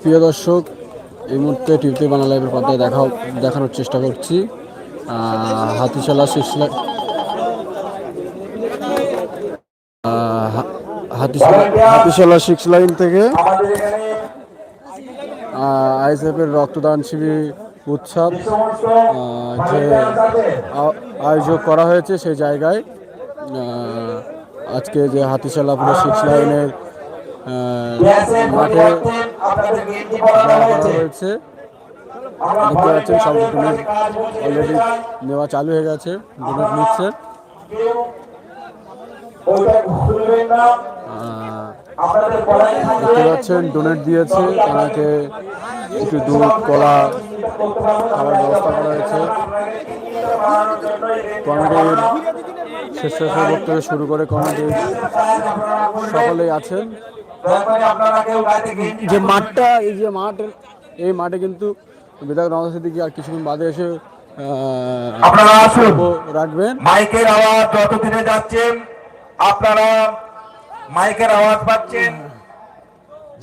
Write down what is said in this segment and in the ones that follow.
প্রিয় দর্শক এই মুহূর্তে টিভিতে বাংলা লাইভের পর্দায় দেখা দেখানোর চেষ্টা করছি। হাতিশালা আহ, হাতিশালা সিক্স লাইন থেকে আমাদের এখানে আইএসএফ এর রক্তদান শিবির উৎসব যে আয়োজন করা হয়েছে সেই জায়গায় আজকে যে হাতিশালা পুরো সিক্স লাইনের মাঠে হয়েছে। দেখতে পাচ্ছেন সব ডোনেট অলরেডি নেওয়া চালু হয়ে গেছে ডোনেট নিচ্ছে। দেখতে পাচ্ছেন ডোনেট দিয়েছে তাকে একটু দুধ কলা খাবার ব্যবস্থা করা হয়েছে। কমিটির স্বেচ্ছাসেবক থেকে শুরু করে কমিটির সকলেই আছেন। যে মাঠটা এই যে মাঠ এই মাঠে কিন্তু বিধায়ক নওয়াজ সিদ্দিকী আর কিছুক্ষণ বাদে এসে আপনারা আসুন। রাখবেন। মাইকের আওয়াজ যাচ্ছেন আপনারা মাইকের আওয়াজ পাচ্ছেন।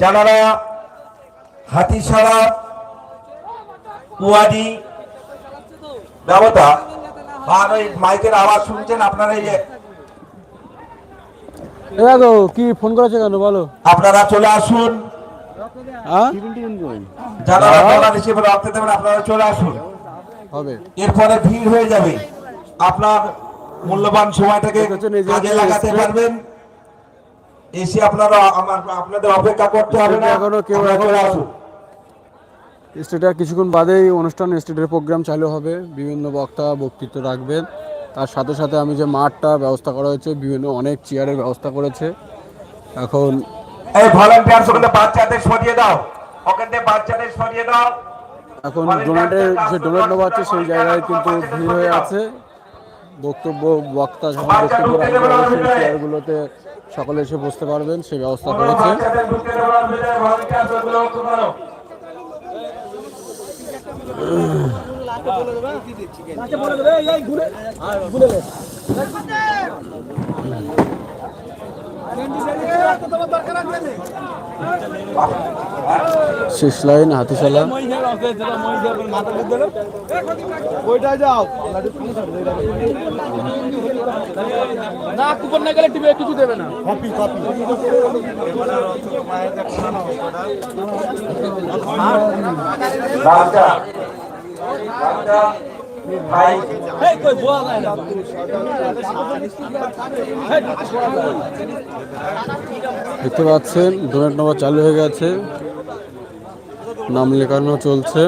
যারা হাতিশালা কুয়াডি ব্যবতা মাইকের আওয়াজ শুনছেন আপনারা এই যে গো কি ফোন করেছে কেন বলো। আপনারা চলে আসুন। হ্যাঁ? যারা ডলার হিসেবে রক্ত দেবেন আপনারা চলে আসুন। হবে। এরপরে ভিড় হয়ে যাবে। আপনার মূল্যবান সময়টাকে কাজে লাগাতে পারবেন। এসে আপনারা আমার আপনাদের অপেক্ষা করতে হবে না। এখনও কেউ চলে আসুন। স্টেটের কিছুক্ষণ বাদেই অনুষ্ঠান স্টেটের প্রোগ্রাম চালু হবে। বিভিন্ন বক্তা বক্তৃত্ব রাখবেন। তার সাথে সাথে আমি যে মাঠটা ব্যবস্থা করা হয়েছে বিভিন্ন অনেক চেয়ারের ব্যবস্থা করেছে। এখন এই ভলান্টিয়ার ওখানে বাচ্চাদের সরিয়ে দাও। ওখানে বাচ্চাদের সরিয়ে দাও। এখন ডোনেটের যে ডোনেট নেওয়া হচ্ছে সেই জায়গায় কিন্তু ভিড় হয়ে আছে। বক্তব্য বক্তা যখন বক্তব্য সেই চেয়ারগুলোতে সকলে এসে বসতে পারবেন সেই ব্যবস্থা করেছে। বাচ্চাদের volunteers ওগুলো শেষ লাইন হাতিশালা ওইটা যাও? না কুপন না গেলে টিভি কিছু দেবে না। কপি কপি ভাই দেখতে পাচ্ছেন ডোনেট নেওয়া চালু হয়ে গেছে। নাম লেখানো চলছে।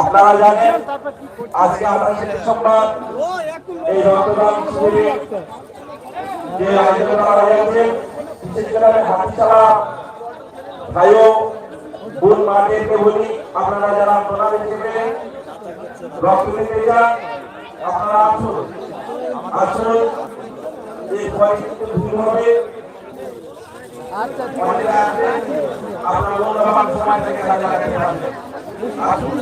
আপনারা জানেন, আজকে আমরা এই রক্তদান যে আয়োজন করা হয়েছে বিশেষ করে হাতিশালা ভাইও বোন মাদেরকে বলি, আপনারা যারা প্রণালী হিসেবে রক্ত দিতে চান, আপনারা আসুন। আসুন, এই পরিস্থিতি দূর হবে। আপনারা সময় থেকে আসুন।